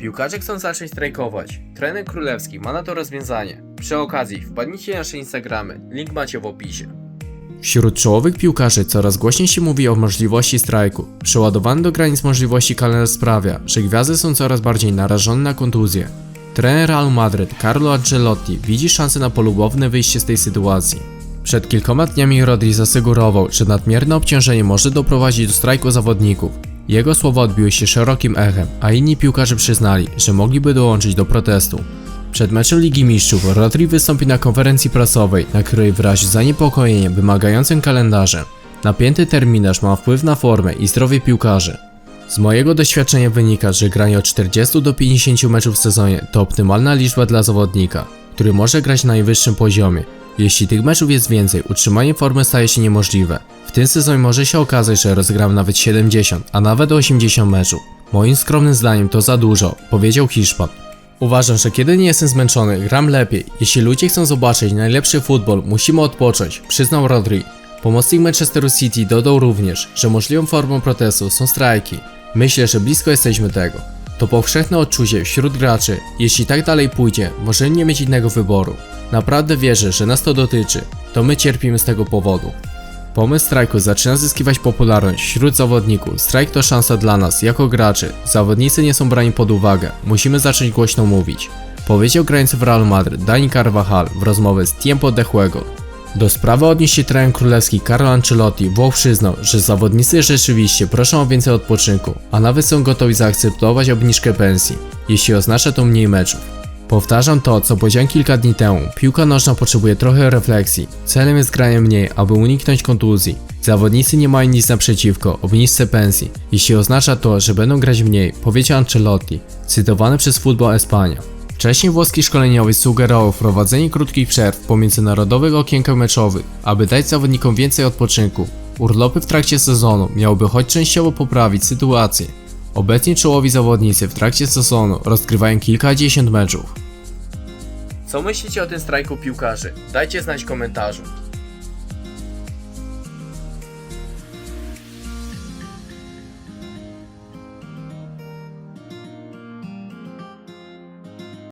Piłkarze chcą zacząć strajkować. Trener Królewski ma na to rozwiązanie. Przy okazji wpadnijcie na nasze Instagramy, link macie w opisie. Wśród czołowych piłkarzy coraz głośniej się mówi o możliwości strajku. Przeładowany do granic możliwości kalendarz sprawia, że gwiazdy są coraz bardziej narażone na kontuzję. Trener Real Madrid Carlo Ancelotti widzi szansę na polubowne wyjście z tej sytuacji. Przed kilkoma dniami Rodri zasugerował, że nadmierne obciążenie może doprowadzić do strajku zawodników. Jego słowa odbiły się szerokim echem, a inni piłkarze przyznali, że mogliby dołączyć do protestu. Przed meczem Ligi Mistrzów Rodri wystąpi na konferencji prasowej, na której wyraził zaniepokojenie wymagającym kalendarzem. Napięty terminarz ma wpływ na formę i zdrowie piłkarzy. Z mojego doświadczenia wynika, że granie od 40 do 50 meczów w sezonie to optymalna liczba dla zawodnika, który może grać na najwyższym poziomie. Jeśli tych meczów jest więcej, utrzymanie formy staje się niemożliwe. W tym sezonie może się okazać, że rozegram nawet 70, a nawet 80 meczów. Moim skromnym zdaniem to za dużo, powiedział Hiszpan. Uważam, że kiedy nie jestem zmęczony, gram lepiej. Jeśli ludzie chcą zobaczyć najlepszy futbol, musimy odpocząć, przyznał Rodri. Pomocnik Manchesteru City dodał również, że możliwą formą protestu są strajki. Myślę, że blisko jesteśmy tego. To powszechne odczucie wśród graczy. Jeśli tak dalej pójdzie, możemy nie mieć innego wyboru. Naprawdę wierzę, że nas to dotyczy. To my cierpimy z tego powodu. Pomysł strajku zaczyna zyskiwać popularność wśród zawodników. Strajk to szansa dla nas, jako graczy. Zawodnicy nie są brani pod uwagę. Musimy zacząć głośno mówić. Powiedział grający w Real Madrid Dani Carvajal w rozmowie z Tiempo de. Do sprawy odnieść się królewski Carlo Ancelotti Włoch przyznał, że zawodnicy rzeczywiście proszą o więcej odpoczynku, a nawet są gotowi zaakceptować obniżkę pensji, jeśli oznacza to mniej meczów. Powtarzam to, co powiedziałem kilka dni temu. Piłka nożna potrzebuje trochę refleksji. Celem jest granie mniej, aby uniknąć kontuzji. Zawodnicy nie mają nic naprzeciwko obniżce pensji, jeśli oznacza to, że będą grać mniej, powiedział Ancelotti, cytowany przez Football Espania. Wcześniej włoski szkoleniowiec sugerował wprowadzenie krótkich przerw pomiędzy narodowych okienkach meczowych, aby dać zawodnikom więcej odpoczynku. Urlopy w trakcie sezonu miałyby choć częściowo poprawić sytuację. Obecnie czołowi zawodnicy w trakcie sezonu rozgrywają kilkadziesiąt meczów. Co myślicie o tym strajku piłkarzy? Dajcie znać w komentarzu.